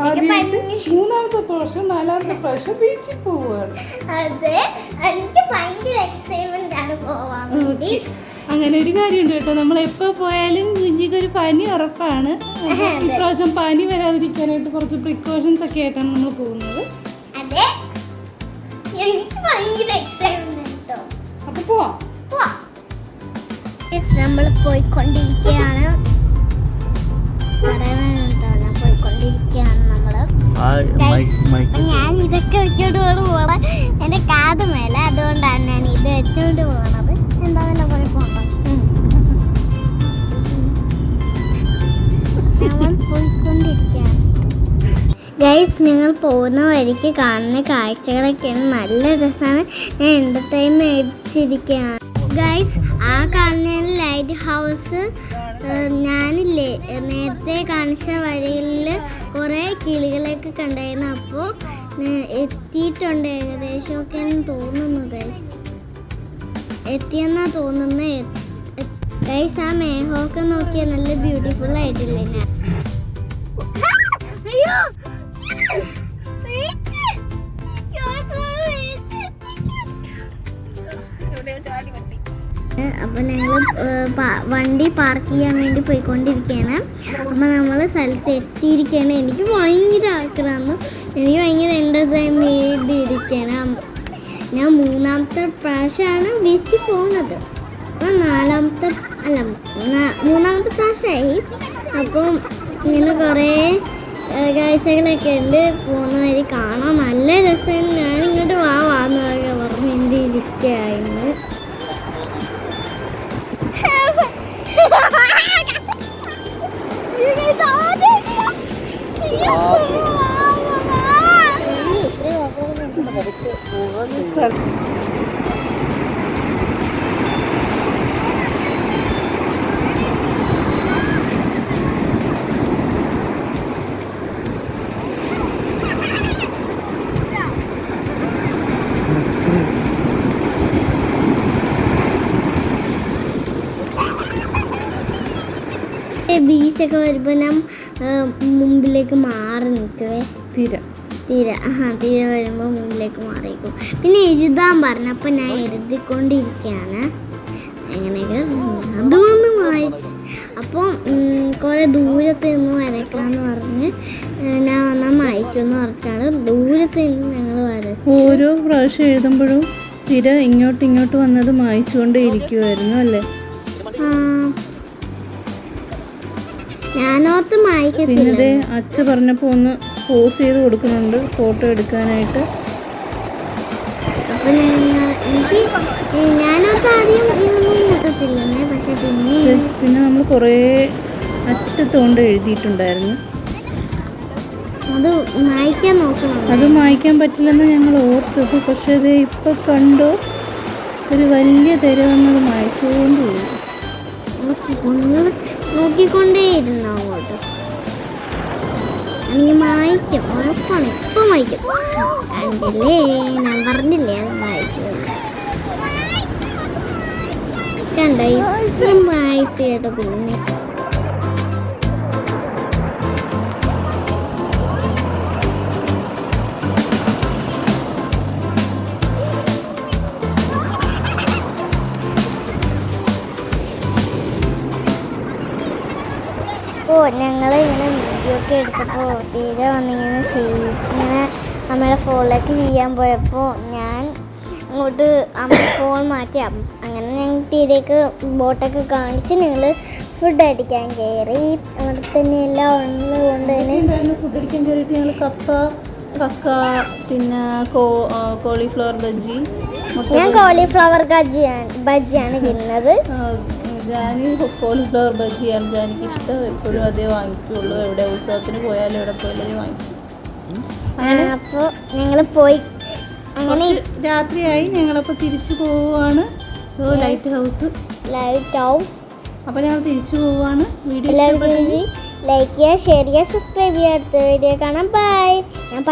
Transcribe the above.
ആദ്യമായിട്ട് മൂന്നാമത്തെ പ്രാവശ്യം നാലാമത്തെ പ്രാവശ്യം ബീച്ചിൽ പോവുകയാണ്. അതെ എനിക്ക് ഭയങ്കര എക്സൈറ്റ്മെന്റ് ആണ് പോവാൻ വേണ്ടി. അങ്ങനെ ഒരു കാര്യമുണ്ട് കേട്ടോ. നമ്മൾ എപ്പോ പോയാലും കുഞ്ഞിക്ക് ഒരു പനി ഉറപ്പാണ്. ഇപ്രാവശ്യം പനി വരാതിരിക്കാനായിട്ട് കുറച്ച് പ്രിക്കോഷൻസ് ഒക്കെ ആയിട്ടാണ് നമ്മൾ പോകുന്നത്. അതെ. എനിക്ക് ഭയങ്കര എക്സൈറ്റ്മെന്റ് കേട്ടോ. അപ്പോൾ പോവാം. നമ്മൾ പോയിക്കൊണ്ടിരിക്കുകയാണ്. പറയാനുണ്ടോ പോയിക്കൊണ്ടിരിക്കുകയാണ് നമ്മൾ. ഞാൻ ഇതൊക്കെ വെച്ചോണ്ട് പോളെ എന്റെ കാത് മേലെ അതുകൊണ്ടാണ് ഞാൻ ഇത് വെച്ചോണ്ട് പോകണത് എന്താണല്ലോ കുഴപ്പമുണ്ടോ? നമ്മൾ പോയിക്കൊണ്ടിരിക്കുകയാണ്. ഗൈസ് നിങ്ങൾ പോകുന്ന വഴിക്ക് കാണുന്ന കാഴ്ചകളൊക്കെയാണ് നല്ല രസമാണ്. ഞാൻ എന്റർടൈൻ മേടിച്ചിരിക്കുകയാണ് ഗൈസ് ആ കാണുന്ന ലൈറ്റ് ഹൗസ് ഞാനില്ലേ നേരത്തെ കാണിച്ച വഴിയിൽ കുറേ കിളികളൊക്കെ കണ്ടായിരുന്നു. അപ്പോൾ എത്തിയിട്ടുണ്ട് ഏകദേശമൊക്കെ എന്ന് തോന്നുന്നു ഗൈസ് എത്തിയെന്നാ തോന്നുന്നത് ഗൈസ് ആ മേഘമൊക്കെ നോക്കിയാൽ നല്ല ബ്യൂട്ടിഫുൾ ആയിട്ടില്ലേ ഞാൻ? അപ്പൊ ഞങ്ങൾ വണ്ടി പാർക്ക് ചെയ്യാൻ വേണ്ടി പോയിക്കൊണ്ടിരിക്കുകയാണ് അപ്പോൾ നമ്മൾ സ്ഥലത്ത് എത്തിയിരിക്കുകയാണ് എനിക്ക് ഭയങ്കര ആഗ്രഹമാണ്. എനിക്ക് ഭയങ്കര എന്റർടൈൻ ചെയ്തിരിക്കുകയാണ് ഞാൻ മൂന്നാമത്തെ പ്രാവശ്യമാണ് ബീച്ചിൽ പോകുന്നത്. അപ്പം നാലാമത്തെ അല്ല മൂന്നാമത്തെ പ്രാവശ്യമായി. അപ്പം ഇങ്ങനെ കുറേ കാഴ്ചകളൊക്കെ ഉണ്ട്. പോകുന്ന വഴി കാണാൻ നല്ല രസമാണ്. ഞാൻ ഇങ്ങോട്ട് വാ വാന്നൊക്കെ പറഞ്ഞിരിക്കുകയായിരുന്നു ബീച്ചൊക്കെ വരുമ്പോൾ ഞാൻ മുമ്പിലേക്ക് മാറി നിൽക്കുവേ. തീര. തീര ആ തീര വരുമ്പോൾ മുന്നിലേക്ക് മാറിയിരിക്കും പിന്നെ എഴുതാൻ പറഞ്ഞപ്പോൾ ഞാൻ എഴുതിക്കൊണ്ടിരിക്കുകയാണ്. അങ്ങനെയൊക്കെ അത് വന്ന് വായിച്ച്. അപ്പോൾ കുറേ ദൂരത്ത് നിന്ന് വരയ്ക്കാന്ന് പറഞ്ഞ് ഞാൻ വന്നാൽ വായിക്കുമെന്ന് പറഞ്ഞാണ് ദൂരത്ത് നിന്ന് ഞങ്ങൾ വരച്ചു ഓരോ പ്രാവശ്യം എഴുതുമ്പോഴും തിര ഇങ്ങോട്ട് ഇങ്ങോട്ട് വന്നത് മായിച്ചുകൊണ്ടേ ഇരിക്കുമായിരുന്നു അല്ലേ. ഞാനോർത്ത് പിന്നെ വായിക്കത്തില്ല ദേ അച്ഛ പറഞ്ഞപ്പോ ഒന്ന് പോസ് ചെയ്ത് കൊടുക്കുന്നുണ്ട് ഫോട്ടോ എടുക്കാനായിട്ട്. അപ്പോൾ എനിക്ക് ആദ്യം ഇതൊന്നും കിട്ടത്തില്ലെന്നേ പക്ഷെ പിന്നെ പിന്നെ നമ്മൾ കുറേ അറ്റത്തോണ്ട് എഴുതിയിട്ടുണ്ടായിരുന്നു. അത് വായിക്കാൻ നോക്കണം. അത് മായ്ക്കാൻ പറ്റില്ലെന്ന് ഞങ്ങൾ ഓർത്തു പക്ഷെ ഇത് ഇപ്പൊ കണ്ടോ ഒരു വലിയ തിര വന്നത് മായ്ച്ചുകൊണ്ട് പോയി. നോക്കിക്കൊണ്ടേ നിങ്ങൾ നോക്കിക്കൊണ്ടേയിരുന്നു അങ്ങോട്ട്. എനിക്ക് വായിക്കും ഉറപ്പാണ് ഇപ്പം വായിക്കും. കണ്ടില്ലേ? ഞാൻ പറഞ്ഞില്ലേ അത് വായിക്കും കണ്ടോ? ഇപ്പം വായിച്ചു കേട്ടോ പിന്നെ. ഓ ഞങ്ങൾ ഇങ്ങനെ വീഡിയോ ഒക്കെ എടുത്തപ്പോൾ തീരെ വന്നിങ്ങനെ ചെയ്യും ഇങ്ങനെ അമ്മയുടെ ഫോണിലേക്ക് ചെയ്യാൻ പോയപ്പോൾ ഞാൻ അങ്ങോട്ട് അമ്മ ഫോൺ മാറ്റിയാം അങ്ങനെ ഞങ്ങൾ തീരേക്ക് ബോട്ടൊക്കെ കാണിച്ച് ഞങ്ങൾ ഫുഡ് അടിക്കാൻ കയറി. അവിടെ തന്നെ എല്ലാം ഉള്ളത് കൊണ്ട് തന്നെ ഫുഡ് അടിക്കാൻ കയറിയിട്ട് ഞങ്ങൾ കപ്പ കക്ക പിന്നെ കോളിഫ്ലവർ ബജ്ജി ഞാൻ കോളിഫ്ലവർ ബജ്ജിയാണ് ബജ്ജിയാണ് തിന്നത്. ഫ്ലവർ കോളിഫ്ലവർ ബജ്ജിയാണ് ജാനിക്ക് ഇഷ്ടം. എപ്പോഴും അതേ വാങ്ങിക്കുള്ളൂ. എവിടെ ഉത്സവത്തിന് പോയാലും എവിടെ പോയാലും അതേ വാങ്ങിക്കും. അപ്പോൾ ഞങ്ങൾ പോയി. അങ്ങനെ രാത്രിയായി. ഞങ്ങളപ്പോൾ തിരിച്ചു പോവുകയാണ് ലൈറ്റ് ഹൗസ് ലൈറ്റ് ഹൗസ് അപ്പോൾ ഞങ്ങൾ തിരിച്ചു പോവുകയാണ് വീഡിയോ ലൈക്ക് ചെയ്യുക ഷെയർ ചെയ്യുക സബ്സ്ക്രൈബ് ചെയ്യുക. അടുത്ത വീഡിയോ കാണാം. ബൈ ഞാൻ